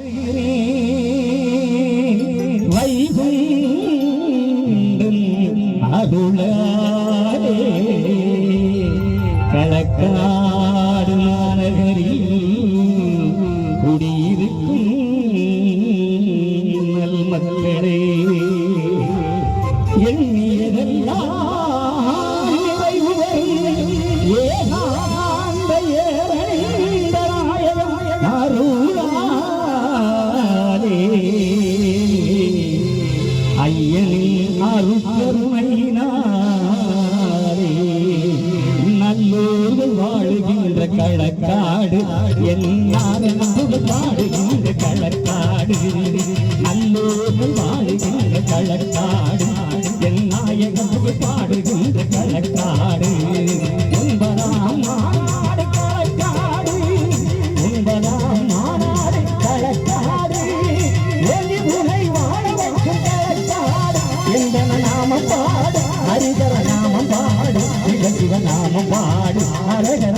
Do you நல்லோர்கள் வாழுகின்ற களக்காடு என் நாயகம் பாடுகின்ற களக்காடு என்பதாம் மாநாடு களக்காடு மாநாடு களக்காடு வாழ வைக்கும் களக்காடு நாம பாடு ஹரிகர நாமம் பாடு சிவ நாமம் பாடு ஹரஹர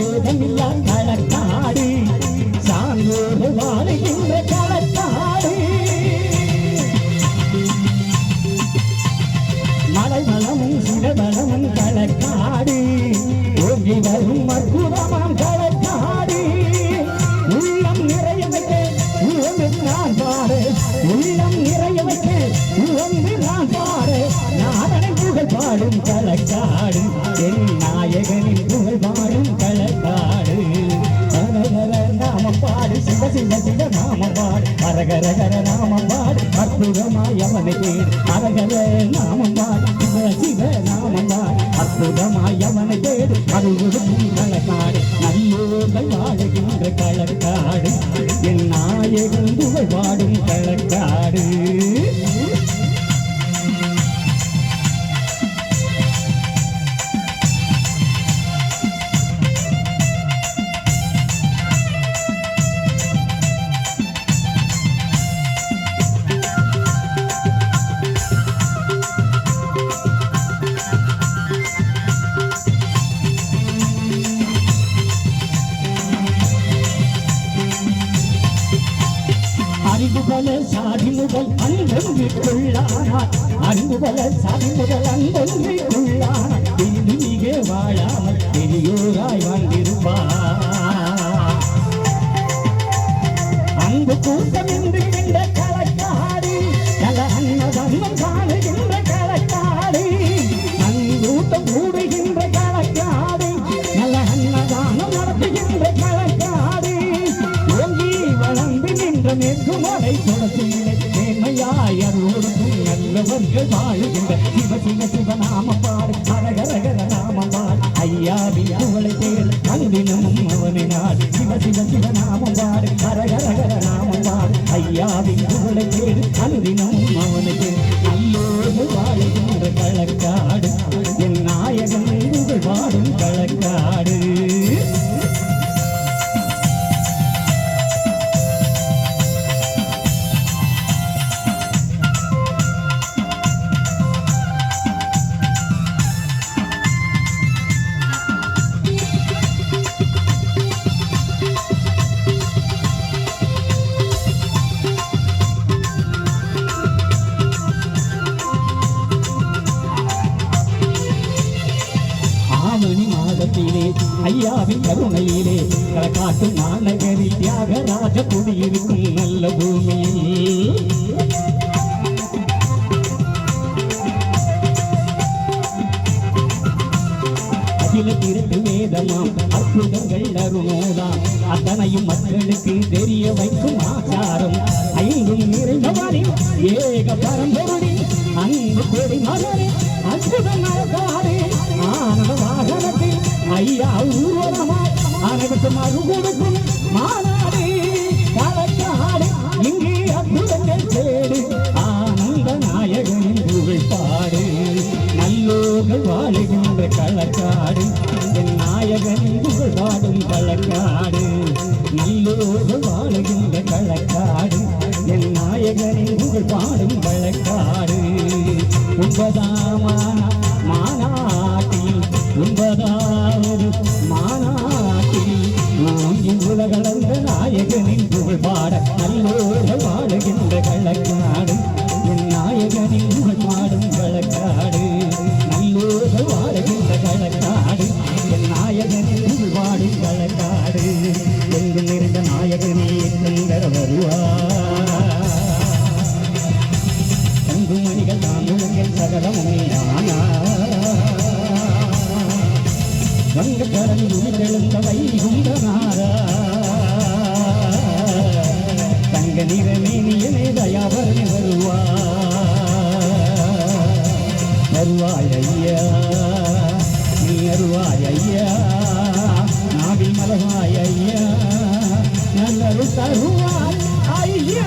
சாதியின பேதமில்லா களக்காடு சான்றோடு வாழுகின்ற களக்காடு மலைமலமும் சிவபலமும் களக்காடு ஓங்கி வரும் அற்புதமாம் களக்காடு உள்ளம் நிறைய வைக்க உழந்து நான் பாடு உள்ளம் நிறைய வைக்க உழந்து நான் பாடு. புகழ் பாடும் களக்காடு என் நாயகனின் பாடு ஹரஹரஹர நாமம் பாடு. அற்புதமாய் அவனை தேடு. ஹரஹர நாமம் பாடு. சிவ சிவ நாமம் பாடு. அற்புதமாய் அவனை தேடு. அது ஒழுக்கும் களக்காடு நல்லோர்கள் வாழுகின்ற களக்காடு என் நாயகன் புகழ் பாடும் களக்காடு அறிவு சாதி முதல் அன்பொன்று கொள்ளானார் சாதி முதல் அன்பொன்று இன்று மிக வாழாமல் பெரியோராய் வாழ்ந்திருப்பார் அன்பு கூட்டம் என்று அன்பினமும் நாடு சிவ சிவ சிவ நாமம் பாடு அரகரகர நாமம் பாடு ஐயாவின் புகழை கேடு அன்பினமும் அவனுக்கு. நல்லோடு வாழ்கின்ற களக்காடு என் நாயகன் புகழ் பாடும் களக்காடு இருக்கும் நல்ல பூமியில் அகில திரட்டு வேதமாம் அற்புதங்கள் அருணோதாம் அத்தனையும் மக்களுக்கு தெரிய வைக்கும் ஆச்சாரம் ஐந்தும் நிறைந்தவரின் ஏக பரம்பொருளின் அன்பு கொடி மலரே அற்புதமாகாரே ஆனந்த வாகனத்தில் ஐயா ஊர்வலமாய் அனைவருக்கும் அருகொடுக்கும் கொடுக்கும் புகழ் வழக்காடு களக்காடு மாநாட்டில் ஒன்பதாவது மாநாட்டில் நாங்கி உலகளந்த நாயகனின் புகழ் பாட நல்லோர்கள் வாழுகின்ற களக்காடு என் நாயகனின் புகழ் பாடும் வழக்காடு நல்லோர்கள் வாழுகின்ற களக்காடு என் நாயகனின் புகழ் பாடும் களக்காடு எங்கும் வருவாய் ஐயா நீ அருவாய் ஐயா நாவில் மலவாய் ஐயா தருவாய் ஐயா.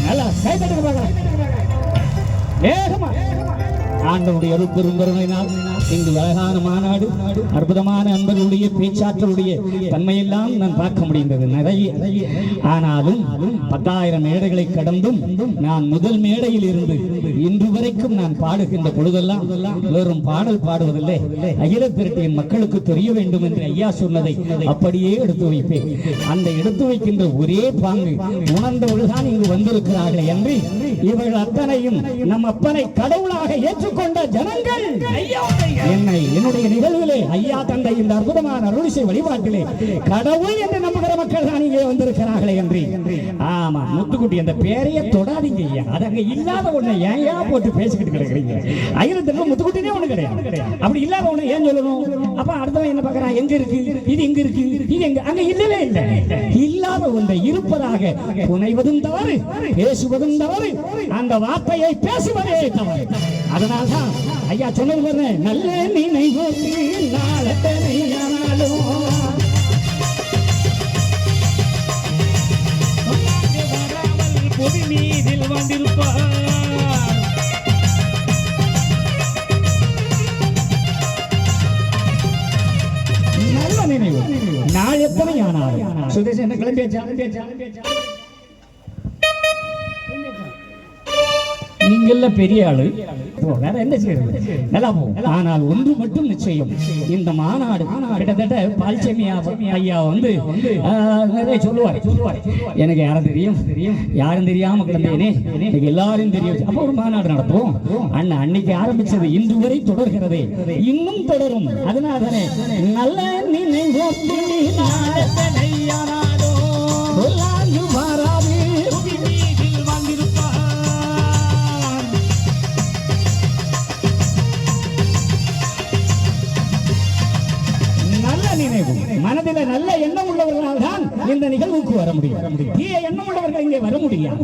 நல்லா கைத்தட்டுங்க வேகமா. ஆண்டவனுடைய எங்கள் அழகான மாநாடு அற்புதமான அன்பர்களுடைய பேச்சாற்றலுடைய தன்மையெல்லாம் நான் பார்க்க முடிந்தது. நிறைய ஆனாலும் பத்தாயிரம் மேடைகளை கடந்தும் நான் முதல் மேடையில் இருந்து இன்று வரைக்கும் நான் பாடுகின்ற பொழுதெல்லாம் வெறும் பாடல் பாடுவதில்லை. அகில திரட்டியின் மக்களுக்கு தெரிய வேண்டும் என்று ஐயா சொன்னதை அப்படியே எடுத்து வைப்பேன். அந்த எடுத்து வைக்கின்ற ஒரே பாங்கு உணர்ந்தவர்கள் தான் இங்கு வந்திருக்கிறார்கள் என்று இவர்கள் அத்தனையும் நம் அப்பனை கடவுளாக ஏற்றுக்கொண்ட ஜனங்கள். என்னை என்னுடைய நிகழ்விலே ஐயா தந்தை இந்த அற்புதமான அருளிசை வழிபாட்டிலே கடவுள் என்று நம்புகிற மக்கள் தான் இங்கே வந்திருக்கிறார்களே என்று. ஆமா முத்துக்குட்டி அந்த பேரையே தொடாதீங்க ஐயா. அது அங்க இல்லாத ஒண்ணு. ஏன் போட்டு பேசிக்கிட்டு கிடக்குறீங்க? ஐயத்திற்கு முத்துக்குட்டினே ஒண்ணு கிடையாது. அப்படி இல்லாத ஒண்ணு ஏன் சொல்லணும்? அப்ப அடுத்தவன் என்ன பாக்குறான் எங்க இருக்கு? இது எங்க இருக்கு? இது எங்க? அங்க இல்லவே இல்லை. இல்லாத ஒன்றை இருப்பதாக புனைவதும் தவறு பேசுவதும் தவறு அந்த வார்த்தையை பேசுவதே தவறு. அதனால்தான் ஐயா சொன்னது பாருங்க. நல்ல நினைவு நாளத்தனை ஆனாலும் மீதில் வந்திருப்பார். நல்ல நினைவு. நாள் எத்தனை ஆனாலும். சுதேஷ் என்ன கிளம்பியாச்சா கிளம்பியாச்சா? நீங்கள பெரிய ஆளு. வேற என்ன செய்யறது? நல்லா ஆனால் ஒன்று மட்டும் நிச்சயம். இந்த மாநாடு கிட்டத்தட்ட பால்செமியா ஐயா வந்து நிறைய சொல்லுவார். சொல்லுவார் எனக்கு யாரும் தெரியும்? தெரியும் யாரும் தெரியாம கிடந்தேனே. எனக்கு எல்லாரும் தெரியும். அப்ப ஒரு மாநாடு நடத்துவோம். அண்ணன் அன்னைக்கு ஆரம்பிச்சது இன்று வரை தொடர்கிறதே. இன்னும் தொடரும். அதனால தானே நல்ல நினைவோட்டி மனதில நல்ல எண்ணம் உள்ளவர்களால் தான் இந்த நிகழ்வுக்கு வர முடியும். தீய எண்ணம் உள்ளவர்கள் இங்கே வர முடியும்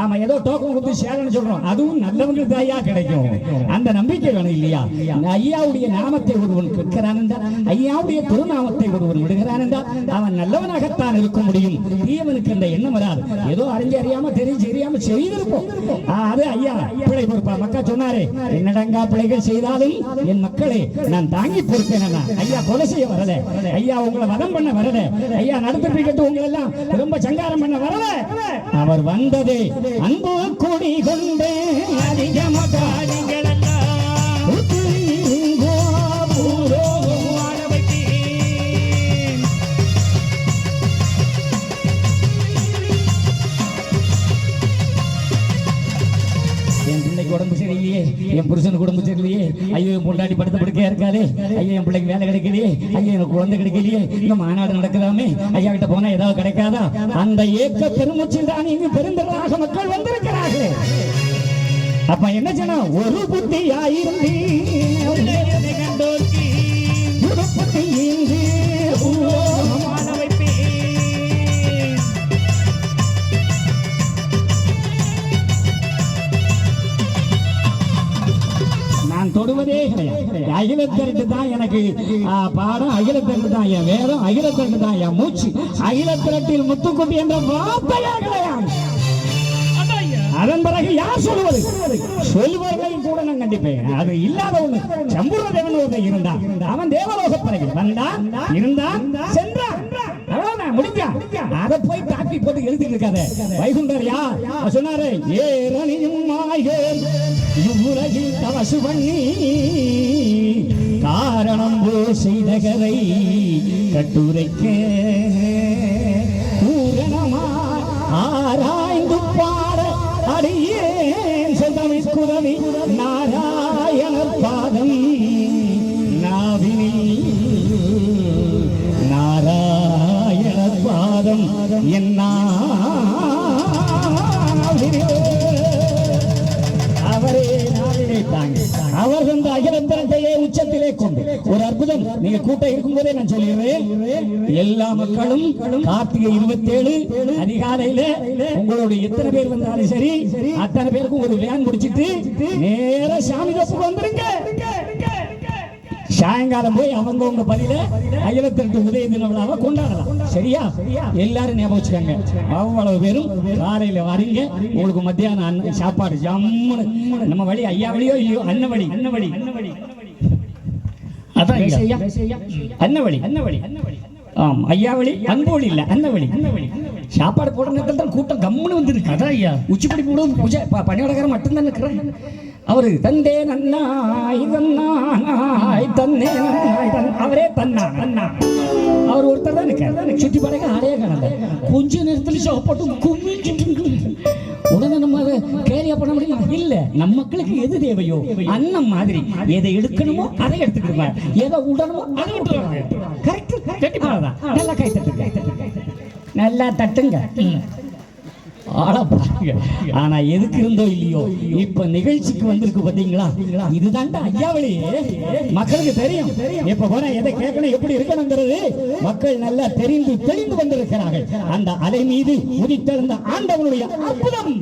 ஆமா ஏதோ டோக்கன் கொடுத்து சேலன்னு சொல்றோம். அதுவும் நல்லவங்க தாயா கிடைக்கும். அந்த நம்பிக்கை வேணும் இல்லையா? ஐயாவுடைய நாமத்தை ஒருவன் கேட்கிறான் என்றால் ஐயாவுடைய திருநாமத்தை ஒருவன் விடுகிறான் என்றால் அவன் நல்லவனாகத்தான் இருக்க முடியும். தீயவனுக்கு அந்த எண்ணம் வராது. ஏதோ அறிஞ்சு அறியாம தெரிஞ்சு அறியாம செய்திருப்போம். அது ஐயா பிழை பொறுப்பா? மக்கா சொன்னாரே என்னடங்கா பிழைகள் செய்தாலும் என் மக்களே நான் தாங்கி பொறுப்பேன் ஐயா கொலை செய்ய வரல. ஐயா உங்களை வதம் பண்ண வரல ஐயா நடத்திட்டு உங்களை எல்லாம் ரொம்ப சங்காரம் பண்ண வரல அவர் வந்ததே அன்பு கொடி கொண்டு அதிகமாக என் பிள்ளைக்கு உடம்பு சரியில்லையே? என் புருஷனுக்கு உடம்பு சரியில்லையே? ஐயோ என் பொண்டாட்டி படுத்த படுக்கையா இருக்காதே ஐயோ என் பிள்ளைக்கு வேலை கிடைக்கலையே? ஐயோ எனக்கு குழந்தை கிடைக்கலையே? இந்த மாநாடு நடக்குதாமே ஐயா கிட்ட போனா ஏதாவது கிடைக்காதா? அந்த ஏக்க பெருமூச்சில் தான் இங்கு பெருந்திரளாக மக்கள் வந்திருக்கிறார்கள். அப்ப என்ன சொன்னா ஒரு புத்தி உன்னை கிடையாது அகிலத்திற்கு தான் எனக்கு பாடம் அகிலத்திற்கு தான் என் வேதம் அகிலத்திற்கு தான் என் மூச்சு. அகிலத்திரட்டில் முத்துக்குட்டி என்ற வார்த்தையே கிடையாது. அதன் பிறகு யார் சொல்லுவது சொல்லுவர்களையும் கூட நான் கண்டிப்பேன். அது இல்லாத ஒண்ணு. சம்பூர்ண தேவன் ஒருத்தன் இருந்தான். அவன் தேவலோக பிறகு வந்தான் இருந்தான்? சென்றான்? முடிஞ்சான் அதை போய் காப்பி போட்டு எழுதிட்டு இருக்காத. வைகுண்டர் யார்? சொன்னாரு ஏரணியும் மாயம் இவ்வுலகில் தவசு பண்ணி காரணம் போ செய்த கதை கட்டுரைக்க. தந்த உச்சத்திலே கொண்டு. ஒரு அற்புதம். நீங்க கூட்டம் இருக்கும்போதே நான் சொல்லிடுறேன். எல்லா மக்களும் கார்த்திகை இருபத்தி ஏழு அதிகாலையில உங்களுடைய எத்தனை பேர் வந்தாலும் சரி அத்தனை பேருக்கும் ஒரு வேன் முடிச்சிட்டு நேர சாமி தப்புக்கு வந்துருங்க. சாயங்காலம் போய் அவங்க உங்க பதில ஐயத்திற்கு உதய தின விழாவை கொண்டாடலாம். சரியா? எல்லாரும் ஞாபகம் வச்சுக்கோங்க. அவ்வளவு பேரும் காலையில வரீங்க. உங்களுக்கு மத்தியானம் அன்ன சாப்பாடு ஜம்முன்னு. நம்ம வழி ஐயா வழியோ இல்லையோ அன்ன வழி. அன்ன வழி அதான் ஐயா. அன்னவழி அன்னவழி ஆம் ஐயா வழி அன்போழி இல்ல அன்னவழி சாப்பாடு போடுற நேரத்தில் தான் கூட்டம் கம்முன்னு வந்துருக்கு. அதான் ஐயா. உச்சிப்படி போடும் பூஜை ப- பணியாளக்காரன் மட்டும்தான் இருக்கிறேன் அவரு தந்தே நன்னாய் தன்னாய் தன்னே நன்னாய் தன் அவரே தன்னா தன்னா. அவர் ஒருத்தர் தான் இருக்கார் சுற்றி படைக்க ஆளையே காணல கொஞ்ச நேரத்தில் சாப்பாட்டு குமிஞ்சிட்டு உடனே நம்ம அதை கேரியா பண்ண முடியுமா? இல்ல. நம்ம மக்களுக்கு எது தேவையோ அன்னம் மாதிரி எதை எடுக்கணுமோ அதை எடுத்துக்கிடுவாங்க எதை உடணுமோ அதை விட்டுருவாங்க கரெக்ட் கரெக்ட். நல்லா கை தட்டுங்க. நல்லா தட்டுங்க. பாருங்க ஆனா எதுக்கு இருந்தோ இல்லையோ இப்ப நிகழ்ச்சிக்கு வந்திருக்கு பாத்தீங்களா? இதுதான்டா ஐயாவளி. மக்களுக்கு தெரியும். இப்ப போனா எதை கேட்கணும் எப்படி இருக்கணுங்கிறது. மக்கள் நல்லா தெரிந்து தெரிந்து வந்திருக்கிறார்கள். அந்த அலை மீது உதித்தெழுந்த ஆண்டவனுடைய அற்புதம்.